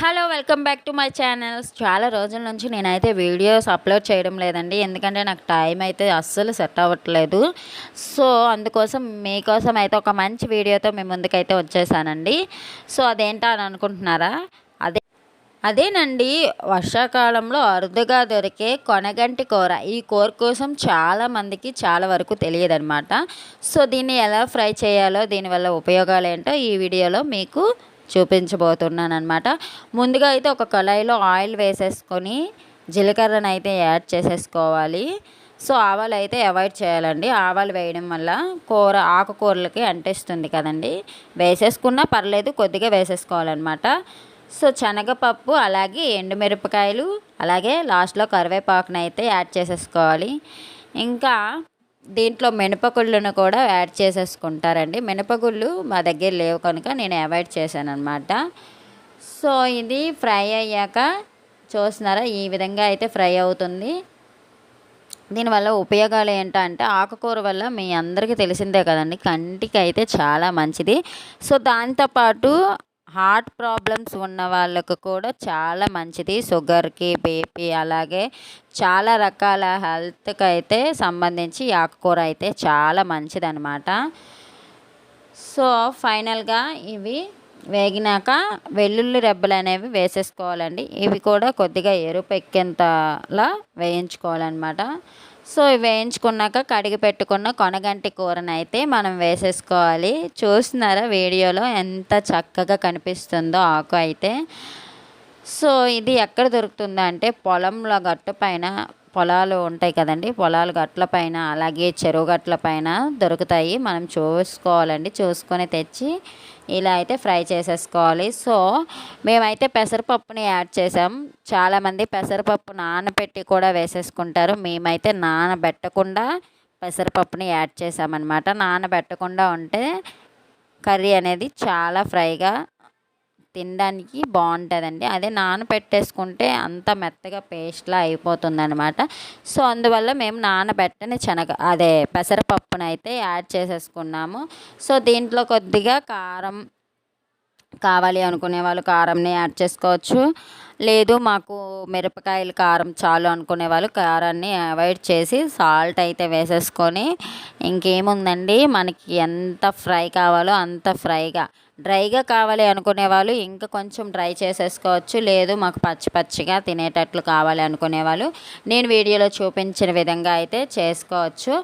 Hello welcome back to my channels. చాలా రోజుల నుంచి నేనైతే వీడియోస్ అప్లోడ్ చేయడం లేదండి. ఎందుకంటే నాకు టైం అయితే అస్సలు సెట్ అవ్వట్లేదు. సో అందుకోసం మీకోసం అయితే ఒక మంచి వీడియోతో మేము ముందుకైతే వచ్చేసానండి. సో అదేంటా అని అనుకుంటున్నారా? అదే అదేనండి. వర్షాకాలంలో అరుదుగా దొరికే కొనగంటి కూర. ఈ కూర కోసం చాలా మందికి చాలా వరకు తెలియదన్నమాట. సో దీన్ని ఎలా ఫ్రై చేయాలో దీనివల్ల ఉపయోగాలు ఏంటో ఈ వీడియోలో మీకు చూపించబోతున్నాను అనమాట ముందుగా అయితే ఒక కళాయిలో ఆయిల్ వేసేసుకొని జీలకర్రను అయితే యాడ్ చేసేసుకోవాలి. సో ఆవాలు అయితే అవాయిడ్ చేయాలండి. ఆవాలు వేయడం వల్ల కూర ఆకుకూరలకి అంటేస్తుంది కదండి. వేసేసుకున్నా పర్లేదు కొద్దిగా వేసేసుకోవాలన్నమాట. సో శనగపప్పు అలాగే ఎండుమిరపకాయలు అలాగే లాస్ట్లో కరివేపాకునైతే యాడ్ చేసేసుకోవాలి. ఇంకా దీంట్లో మినపగుళ్ళను కూడా యాడ్ చేసేసుకుంటారండి. మినపగుళ్ళు మా దగ్గర లేవు కనుక నేను అవాయిడ్ చేశాను అనమాట సో ఇది ఫ్రై అయ్యాక చూస్తున్నారా? ఈ విధంగా అయితే ఫ్రై అవుతుంది. దీనివల్ల ఉపయోగాలు ఏంటంటే ఆకుకూర వల్ల మీ అందరికీ తెలిసిందే కదండి. కంటికి అయితే చాలా మంచిది. సో దాంతోపాటు హార్ట్ ప్రాబ్లమ్స్ ఉన్న వాళ్ళకు కూడా చాలా మంచిది. షుగర్కి బీపీ అలాగే చాలా రకాల హెల్త్కి అయితే సంబంధించి ఆకుకూర అయితే చాలా మంచిదనమాట సో ఫైనల్గా ఇవి వేగినాక వెల్లుల్లి రెబ్బలు అనేవి వేసేసుకోవాలండి. ఇవి కూడా కొద్దిగా ఎరుపు ఎక్కేంతలా వేయించుకోవాలన్నమాట. సో వేయించుకున్నాక కడిగి పెట్టుకున్న కొనగంటి కూరని అయితే మనం వేసేసుకోవాలి. చూస్తున్నారా వీడియోలో ఎంత చక్కగా కనిపిస్తుందో ఆకు అయితే. సో ఇది ఎక్కడ దొరుకుతుందంటే పొలంలో గట్టు పైన పొలాలు ఉంటాయి కదండి. పొలాలు గట్ల పైన అలాగే చెరువు గట్ల పైన దొరుకుతాయి. మనం చూసుకోవాలండి. చూసుకొని తెచ్చి ఇలా అయితే ఫ్రై చేసేసుకోవాలి. సో మేమైతే పెసరపప్పుని యాడ్ చేసాం చాలామంది పెసరపప్పు నానబెట్టి కూడా వేసేసుకుంటారు. మేమైతే నానబెట్టకుండా పెసరపప్పుని యాడ్ చేసామన్నమాట నానబెట్టకుండా ఉంటే కర్రీ అనేది చాలా ఫ్రైగా తినడానికి బాగుంటుందండి. అదే నానబెట్టేసుకుంటే అంత మెత్తగా పేస్ట్లా అయిపోతుందన్నమాట. సో అందువల్ల మేము నానబెట్టని శనగ అదే పెసరపప్పునైతే యాడ్ చేసేసుకున్నాము. సో దీంట్లో కొద్దిగా కారం కావాలి అనుకునే వాళ్ళు కారంని యాడ్ చేసుకోవచ్చు. లేదు మాకు మిరపకాయలు కారం చాలు అనుకునే వాళ్ళు కారాన్ని అవాయిడ్ చేసి సాల్ట్ అయితే వేసేసుకొని ఇంకేముందండి? మనకి ఎంత ఫ్రై కావాలో అంత ఫ్రైగా డ్రైగా కావాలి అనుకునే వాళ్ళు ఇంకా కొంచెం డ్రై చేసేసుకోవచ్చు. లేదు మాకు పచ్చి పచ్చిగా తినేటట్లు కావాలి అనుకునే వాళ్ళు నేను వీడియోలో చూపించిన విధంగా అయితే చేసుకోవచ్చు.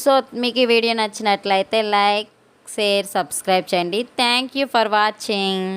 సో మీకు ఈ వీడియో నచ్చినట్లయితే లైక్ షేర్ సబ్స్క్రైబ్ చేయండి. Thank you for watching.